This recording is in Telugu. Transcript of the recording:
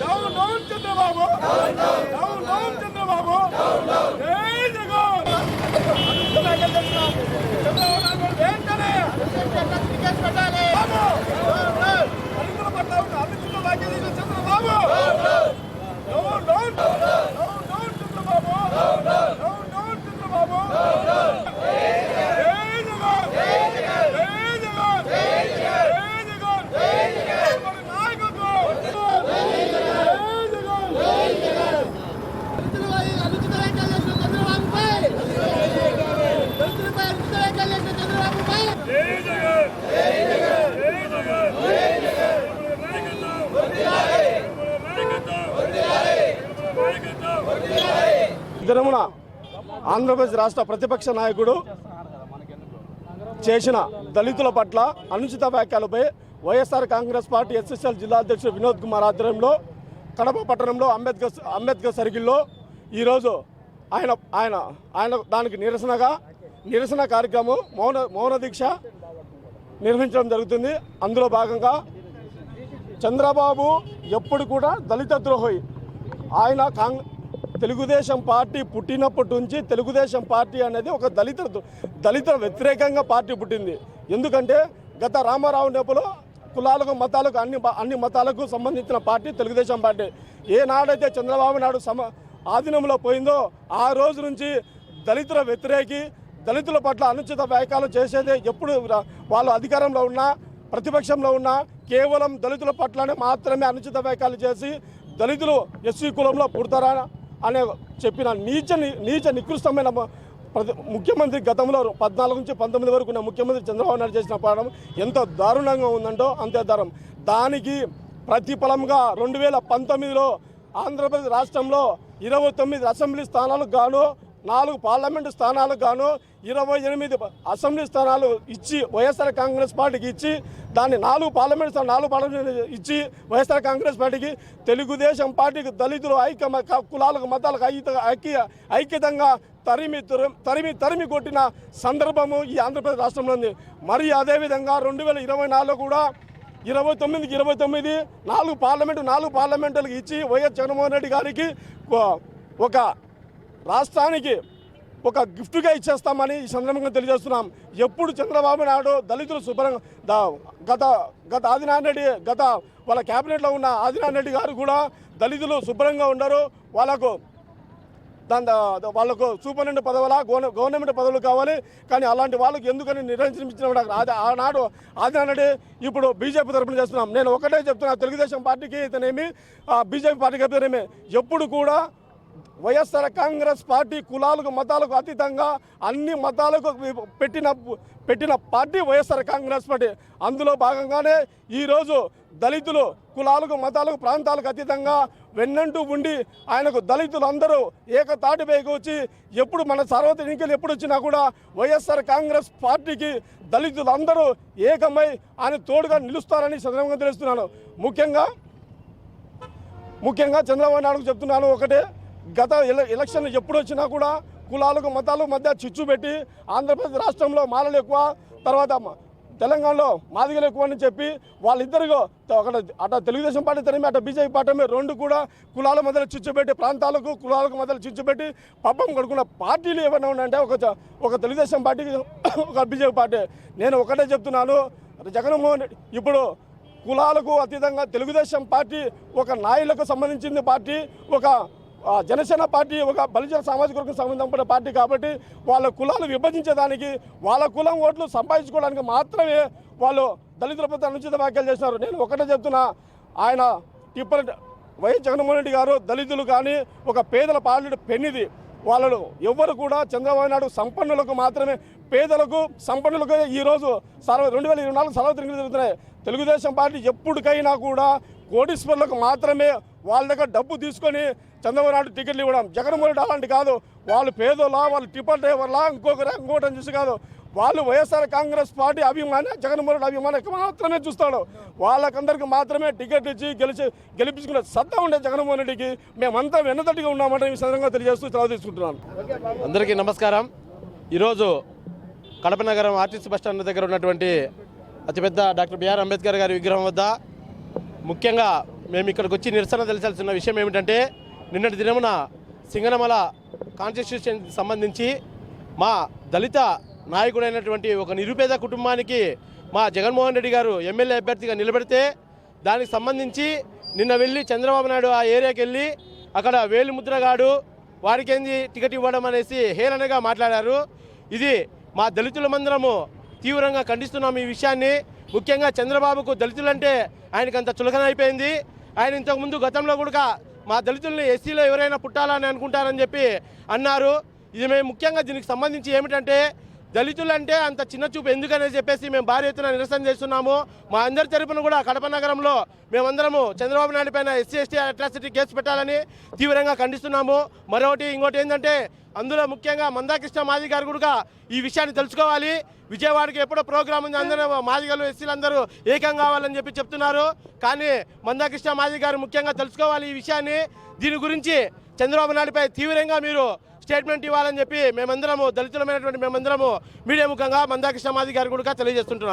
Down down Chandrababu down down Chandrababu జై జగన్ చంద్రబాబు నాయుడు వెంటనే కేసు పెట్టాలి దినమున ఆంధ్రప్రదేశ్ రాష్ట్ర ప్రతిపక్ష నాయకుడు చేసిన దళితుల పట్ల అనుచిత వ్యాఖ్యలపై వైఎస్ఆర్ కాంగ్రెస్ పార్టీ ఎస్ఎస్ఎల్ జిల్లా అధ్యక్షుడు వినోద్ కుమార్ ఆధ్వర్యంలో కడప పట్టణంలో అంబేద్కర్ అంబేద్కర్ సర్కిల్లో ఈరోజు ఆయన ఆయన ఆయన దానికి నిరసనగా నిరసన కార్యక్రమం మౌన మౌన దీక్ష నిర్వహించడం జరుగుతుంది. అందులో భాగంగా చంద్రబాబు ఎప్పుడు కూడా దళిత ద్రోహి. ఆయన కాంగ్ తెలుగుదేశం పార్టీ పుట్టినప్పటి నుంచి తెలుగుదేశం పార్టీ అనేది ఒక దళిత దళిత వ్యతిరేకంగా పార్టీ పుట్టింది. ఎందుకంటే గత రామారావు నేపలో కులాలకు మతాలకు అన్ని అన్ని మతాలకు సంబంధించిన పార్టీ తెలుగుదేశం పార్టీ. ఏనాడైతే చంద్రబాబు నాయుడు సమ ఆధీనంలో పోయిందో ఆ రోజు నుంచి దళితుల వ్యతిరేకి దళితుల పట్ల అనుచిత వ్యాఖ్యలు చేసేదే ఎప్పుడు వాళ్ళు అధికారంలో ఉన్నా ప్రతిపక్షంలో ఉన్నా కేవలం దళితుల పట్లనే మాత్రమే అనుచిత వ్యాఖ్యలు చేసి దళితులు ఎస్సీ కులంలో పుడతారా? అనే చెప్పిన నీచ ని- నీచ నికృష్టమైన ప్రతి ముఖ్యమంత్రి గతంలో పద్నాలుగు నుంచి పంతొమ్మిది వరకు ఉన్న ముఖ్యమంత్రి చంద్రబాబు నాయుడు చేసిన పాఠం ఎంత దారుణంగా ఉందంటో అంతే దారుణం దానికి ప్రతిఫలంగా రెండు వేల పంతొమ్మిదిలో ఆంధ్రప్రదేశ్ రాష్ట్రంలో ఇరవై తొమ్మిది అసెంబ్లీ స్థానాలకు గాను నాలుగు పార్లమెంటు స్థానాలకు గాను ఇరవై ఎనిమిది అసెంబ్లీ స్థానాలు ఇచ్చి వైఎస్ఆర్ కాంగ్రెస్ పార్టీకి ఇచ్చి దాన్ని నాలుగు పార్లమెంట్ నాలుగు పార్లమెంట్ ఇచ్చి వైఎస్ఆర్ కాంగ్రెస్ పార్టీకి తెలుగుదేశం పార్టీకి దళితులు ఐక్య కులాలకు మతాలకు ఐక్య ఐక్య ఐక్యతంగా తరిమి తరిమి తరిమి కొట్టిన సందర్భము ఈ ఆంధ్రప్రదేశ్ రాష్ట్రంలో ఉంది. మరి అదేవిధంగా రెండు వేల ఇరవై నాలుగులో కూడా ఇరవై తొమ్మిదికి ఇరవై తొమ్మిది నాలుగు పార్లమెంటు నాలుగు పార్లమెంటులకు ఇచ్చి వైఎస్ జగన్మోహన్ రెడ్డి గారికి ఒక రాష్ట్రానికి ఒక గిఫ్ట్గా ఇచ్చేస్తామని ఈ సందర్భంగా తెలియజేస్తున్నాం. ఎప్పుడు చంద్రబాబు నాయుడు దళితులు శుభ్రంగా గత గత ఆదినారాయణ రెడ్డి గత వాళ్ళ క్యాబినెట్లో ఉన్న ఆదినారాయణ రెడ్డి గారు కూడా దళితులు శుభ్రంగా ఉండరు. వాళ్ళకు దాని వాళ్ళకు సూపరింటెండెంట్ పదవుల గవర్న- గవర్నమెంట్ పదవులు కావాలి. కానీ అలాంటి వాళ్ళకి ఎందుకని నిర్వహించిన ఆనాడు ఆదినాడు ఇప్పుడు బీజేపీ తరఫున చేస్తున్నాం. నేను ఒకటే చెప్తున్నా తెలుగుదేశం పార్టీకి ఇతనేమి బీజేపీ పార్టీకి అయితేనేమి ఎప్పుడు కూడా వైఎస్ఆర్ కాంగ్రెస్ పార్టీ కులాలకు మతాలకు అతీతంగా అన్ని మతాలకు పెట్టిన పెట్టిన పార్టీ వైఎస్ఆర్ కాంగ్రెస్ పార్టీ. అందులో భాగంగానే ఈరోజు దళితులు కులాలకు మతాలకు ప్రాంతాలకు అతీతంగా వెన్నంటూ ఉండి ఆయనకు దళితులందరూ ఏకతాటి ఏకతాటిపైకి వచ్చి ఎప్పుడు మన సార్వత్రిక ఎన్నికలు ఎప్పుడు వచ్చినా కూడా వైఎస్ఆర్ కాంగ్రెస్ పార్టీకి దళితులందరూ ఏకమై ఆయన తోడుగా నిలుస్తారని సందర్భంగా తెలుస్తున్నాను. ముఖ్యంగా ముఖ్యంగా చంద్రబాబు నాయుడుకు చెప్తున్నాను ఒకటే. గత ఎల ఎలక్షన్ ఎప్పుడు వచ్చినా కూడా కులాలకు మతాలకు మధ్య చిచ్చు పెట్టి ఆంధ్రప్రదేశ్ రాష్ట్రంలో మాలలు ఎక్కువ తర్వాత తెలంగాణలో మాదిగలు ఎక్కువ అని చెప్పి వాళ్ళిద్దరిగో అక్కడ అటు తెలుగుదేశం పార్టీ తరిమి అటు బీజేపీ పార్టీ రెండు కూడా కులాల మధ్యలో చిచ్చుపెట్టి ప్రాంతాలకు కులాలకు మధ్యలో చిచ్చుపెట్టి పాపం పబ్బం కడుకున్న పార్టీలు ఏమైనా ఉన్నాయంటే ఒక ఒక తెలుగుదేశం పార్టీకి ఒక బీజేపీ పార్టీ. నేను ఒకటే చెప్తున్నాను జగన్మోహన్ ఇప్పుడు కులాలకు అతీతంగా తెలుగుదేశం పార్టీ ఒక నాయులకు సంబంధించింది పార్టీ ఒక జనసేన పార్టీ ఒక బలిజన సామాజిక వర్గం సంబంధించిన పార్టీ కాబట్టి వాళ్ళ కులాలు విభజించేదానికి వాళ్ళ కులం ఓట్లు సంపాదించుకోవడానికి మాత్రమే వాళ్ళు దళితుల పట్ల అనుచిత వ్యాఖ్యలు చేసినారు. నేను ఒకటే చెప్తున్నా ఆయన టిప్పర్ వైఎస్ జగన్మోహన్ రెడ్డి గారు దళితులు కానీ ఒక పేదల పాలిట పెన్నిది. వాళ్ళను ఎవ్వరు కూడా చంద్రబాబు నాయుడు సంపన్నులకు మాత్రమే పేదలకు సంపన్నులకు ఈరోజు సర్వ రెండు వేల ఇరవై నాలుగు సర్వత్రికలు జరుగుతున్నాయి. తెలుగుదేశం పార్టీ ఎప్పటికైనా కూడా కోటీశ్వరులకు మాత్రమే వాళ్ళ దగ్గర డబ్బు తీసుకొని చంద్రబాబు నాయుడు టికెట్లు ఇవ్వడం. జగన్మోహన్ రెడ్డి అలాంటి కాదు. వాళ్ళు పేదోలా వాళ్ళు టిప్పర్ డ్రైవర్లా ఇంకొకరా ఇంకోటని చూసి కాదు. వాళ్ళు వైఎస్ఆర్ కాంగ్రెస్ పార్టీ అభిమాని జగన్మోహన్ రెడ్డి అభిమాని మాత్రమే చూస్తాడు. వాళ్ళకందరికి మాత్రమే టికెట్ ఇచ్చి గెలిచి గెలిపించుకునే సత్తా ఉండే జగన్మోహన్ రెడ్డికి మేమంతా వెన్నదట్టుగా ఉన్నామని ఈ సందర్భంగా తెలియజేస్తూ సెలవు తీసుకుంటున్నాను. అందరికీ నమస్కారం. ఈరోజు కడప నగరం ఆర్టీసీ బస్టాండ్ దగ్గర ఉన్నటువంటి అతిపెద్ద డాక్టర్ బిఆర్ అంబేద్కర్ గారి విగ్రహం వద్ద ముఖ్యంగా మేము ఇక్కడికి వచ్చి నిరసన తెలిసాల్సిన విషయం ఏమిటంటే నిన్నటి దినమున సింగనమల కాన్స్టిట్యూషన్ సంబంధించి మా దళిత నాయకుడైనటువంటి ఒక నిరుపేద కుటుంబానికి మా జగన్మోహన్ రెడ్డి గారు ఎమ్మెల్యే అభ్యర్థిగా నిలబెడితే దానికి సంబంధించి నిన్న వెళ్ళి చంద్రబాబు నాయుడు ఆ ఏరియాకి వెళ్ళి అక్కడ వేలుముద్రగాడు వారికి ఏంది టికెట్ ఇవ్వడం అనేసి హేళనగా మాట్లాడారు. ఇది మా దళితుల మందరము తీవ్రంగా ఖండిస్తున్నాం ఈ విషయాన్ని. ముఖ్యంగా చంద్రబాబుకు దళితులంటే ఆయనకు అంత చులకన అయిపోయింది ఆయన ఇంతకుముందు గతంలో కూడా మా దళితుల్ని ఎస్సీలో ఎవరైనా పుట్టాలని అనుకుంటారని చెప్పి అన్నారు. ఇది మేము ముఖ్యంగా దీనికి సంబంధించి ఏమిటంటే దళితులు అంటే అంత చిన్న చూపు ఎందుకనేది చెప్పేసి మేము భారీ ఎత్తున నిరసన చేస్తున్నాము. మా అందరి తరపున కూడా కడప నగరంలో మేమందరము చంద్రబాబు నాయుడు పైన ఎస్సీ ఎస్టీ అట్రాసిటీ కేసు పెట్టాలని తీవ్రంగా ఖండిస్తున్నాము. మరొకటి ఇంకోటి ఏంటంటే అందులో ముఖ్యంగా మందాకృష్ణ మాది గారు కూడా ఈ విషయాన్ని తెలుసుకోవాలి. విజయవాడకి ఎప్పుడో ప్రోగ్రామ్ ఉంది అందరూ మాదిగలు ఎస్సీలు అందరూ ఏకం కావాలని చెప్పి చెప్తున్నారు. కానీ మందాకృష్ణ మాది గారు ముఖ్యంగా తెలుసుకోవాలి ఈ విషయాన్ని. దీని గురించి చంద్రబాబు నాయుడుపై తీవ్రంగా మీరు స్టేట్మెంట్ ఇవ్వాలని చెప్పి మేమందరము దళితులమైనటువంటి మేమందరము మీడియా ముఖంగా మందాకృష్ణ మాది గారు కూడా తెలియజేస్తుంటున్నాము